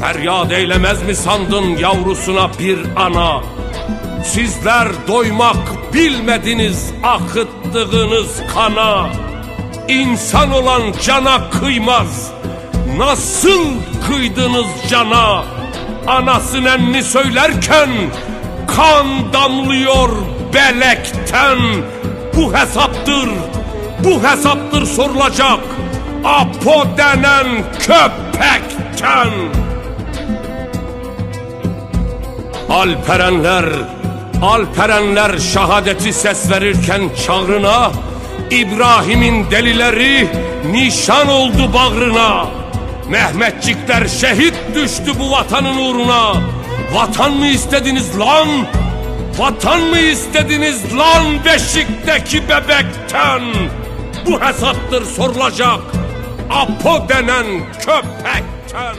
Feryat eylemez mi sandın yavrusuna bir ana? Sizler doymak bilmediniz akıttığınız kana. İnsan olan cana kıymaz. Nasıl kıydınız cana? Anası nenni söylerken kan damlıyor belekten. Bu hesaptır, bu hesaptır sorulacak. Apo denen köpekten. Alperenler, Alperenler şahadeti ses verirken çağrına İbrahim'in delileri nişan oldu bağrına Mehmetçikler şehit düştü bu vatanın uğruna Vatan mı istediniz lan? Vatan mı istediniz lan beşikteki bebekten? Bu hesaptır sorulacak Apo denen köpekten